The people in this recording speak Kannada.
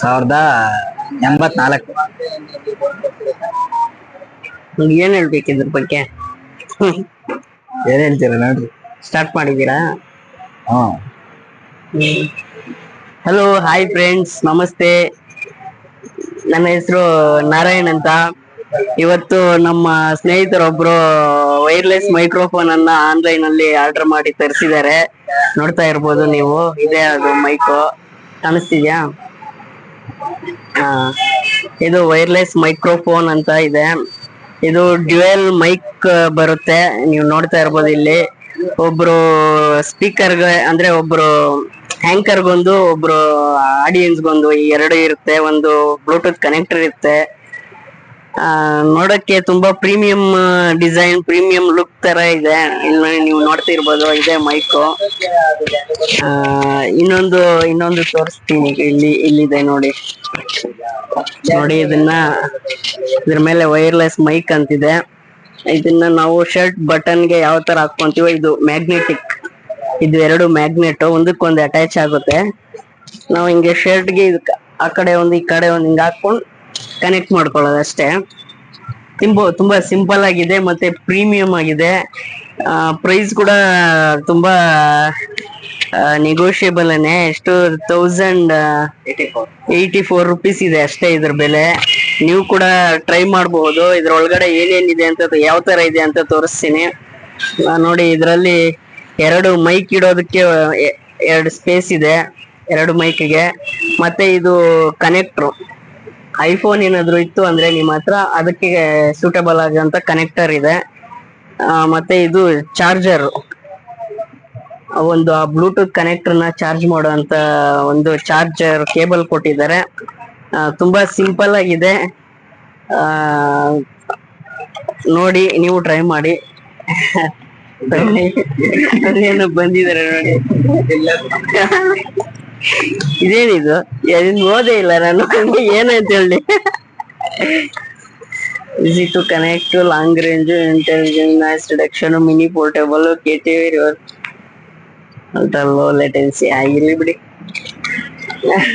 ಸಾವಿರದ ಎಂಬತ್ನಾಲ್ಕು. ನಿಮ್ಗೆ ಏನ್ ಹೇಳ್ಬೇಕು ಇದ್ರ ಬಗ್ಗೆ? ಏನ್ ಹೇಳ್ತೀರಾ ನೋಡ್ರಿ. ಸ್ಟಾರ್ಟ್ ಮಾಡಿದೀರಾ ಹ್ಮ್ ಹಲೋ ಹಾಯ್ ಫ್ರೆಂಡ್ಸ್ ನಮಸ್ತೆ. ನನ್ನ ಹೆಸರು ನಾರಾಯಣ್ ಅಂತ. ಇವತ್ತು ನಮ್ಮ ಸ್ನೇಹಿತರೊಬ್ರು ವೈರ್ಲೆಸ್ ಮೈಕ್ರೋಫೋನ್ ಅನ್ನ ಆನ್ಲೈನ್ ಅಲ್ಲಿ ಆರ್ಡರ್ ಮಾಡಿ ತರಿಸಿದ್ದಾರೆ. ನೋಡ್ತಾ ಇರ್ಬೋದು ನೀವು. ಇದೆ ಅದು ಮೈಕ್ ಕಾಣಿಸ್ತಿದ್ಯಾ? ಇದು ವೈರ್ಲೆಸ್ ಮೈಕ್ರೋಫೋನ್ ಅಂತ ಇದೆ. ಇದು ಡ್ಯುಯಲ್ ಮೈಕ್ ಬರುತ್ತೆ. ನೀವು ನೋಡ್ತಾ ಇರ್ಬೋದು ಇಲ್ಲಿ. ಒಬ್ರು ಸ್ಪೀಕರ್ಗೆ ಅಂದ್ರೆ ಒಬ್ರು ಹ್ಯಾಂಕರ್ಗೊಂದು ಒಬ್ರು ಆಡಿಯನ್ಸ್ಗೊಂದು ಈ ಎರಡು ಇರುತ್ತೆ. ಒಂದು ಬ್ಲೂಟೂತ್ ಕನೆಕ್ಟರ್ ಇರುತ್ತೆ. ನೋಡಕ್ಕೆ ತುಂಬಾ ಪ್ರೀಮಿಯಂ ಡಿಸೈನ್ ಪ್ರೀಮಿಯಂ ಲುಕ್ ತರ ಇದೆ. ಇಲ್ಲಿ ನೀವು ನೋಡ್ತಿರ್ಬೋದು, ಇದೆ ಮೈಕು ಇನ್ನೊಂದು ಇನ್ನೊಂದು ತೋರಿಸ್ತೀನಿ ಇಲ್ಲಿ, ಇಲ್ಲಿದೆ ನೋಡಿ. ನೋಡಿ ಇದನ್ನ, ಇದ್ರ ಮೇಲೆ ವೈರ್ಲೆಸ್ ಮೈಕ್ ಅಂತಿದೆ. ಇದನ್ನ ನಾವು ಶರ್ಟ್ ಬಟನ್ಗೆ ಯಾವ ತರ ಹಾಕೊಂತೀವೋ ಇದು ಮ್ಯಾಗ್ನೆಟಿಕ್ ಇದು ಎರಡು ಮ್ಯಾಗ್ನೆಟ್ ಒಂದಕ್ಕೊಂದು ಅಟ್ಯಾಚ್ ಆಗುತ್ತೆ. ನಾವು ಹಿಂಗೆ ಶರ್ಟ್ಗೆ ಆ ಕಡೆ ಒಂದು, ಈ ಕಡೆ ಒಂದು ಹಿಂಗೆ ಹಾಕೊಂಡು ಕನೆಕ್ಟ್ ಮಾಡ್ಕೊಳ್ಳೋದು ಅಷ್ಟೇ ತುಂಬಾ ತುಂಬಾ ಸಿಂಪಲ್ ಆಗಿದೆ ಮತ್ತೆ ಪ್ರೀಮಿಯಂ ಆಗಿದೆ. ಪ್ರೈಸ್ ಕೂಡ ತುಂಬಾ ನೆಗೋಷಿಯೇಬಲ್ ಎಷ್ಟು ತೌಸಂಡ್ ಏಯ್ಟಿ ಫೋರ್ ರುಪೀಸ್ ಇದೆ ಅಷ್ಟೇ ಇದ್ರ ಬೆಲೆ. ನೀವು ಕೂಡ ಟ್ರೈ ಮಾಡಬಹುದು ಇದ್ರ ಒಳಗಡೆ ಏನೇನಿದೆ ಅಂತ ಯಾವ ತರ ಇದೆ ಅಂತ ತೋರಿಸ್ತೀನಿ. ನೋಡಿ ಇದರಲ್ಲಿ ಎರಡು ಮೈಕ್ ಇಡೋದಕ್ಕೆ ಎರಡು ಸ್ಪೇಸ್ ಇದೆ. ಎರಡು ಮೈಕ್ಗೆ ಮತ್ತೆ ಇದು ಕನೆಕ್ಟ್ರು ಐಫೋನ್ ಏನಾದ್ರು ಇತ್ತು ಅಂದ್ರೆ ನಿಮ್ಮ ಹತ್ರ ಅದಕ್ಕೆ ಸೂಟಬಲ್ ಆಗುವಂತ ಕನೆಕ್ಟರ್ ಇದೆ. ಮತ್ತೆ ಇದು ಚಾರ್ಜರ್ ಒಂದು ಆ ಬ್ಲೂಟೂತ್ ಕನೆಕ್ಟರ್ನ ಚಾರ್ಜ್ ಮಾಡುವಂತ ಒಂದು ಚಾರ್ಜರ್ ಕೇಬಲ್ ಕೊಟ್ಟಿದ್ದಾರೆ. ತುಂಬಾ ಸಿಂಪಲ್ ಆಗಿದೆ. ನೋಡಿ ನೀವು ಟ್ರೈ ಮಾಡಿ. ಬಂದಿದ್ದಾರೆ ನೋಡಿ. ಇದೇನಿದು? ಓದೇ ಇಲ್ಲ ನಾನು. ಏನಂತ ಹೇಳಿ. Easy to connect long range intelligent noise reduction mini portable KTV ultra low latency ಆಗಿರ್ಲಿ ಬಿಡಿ.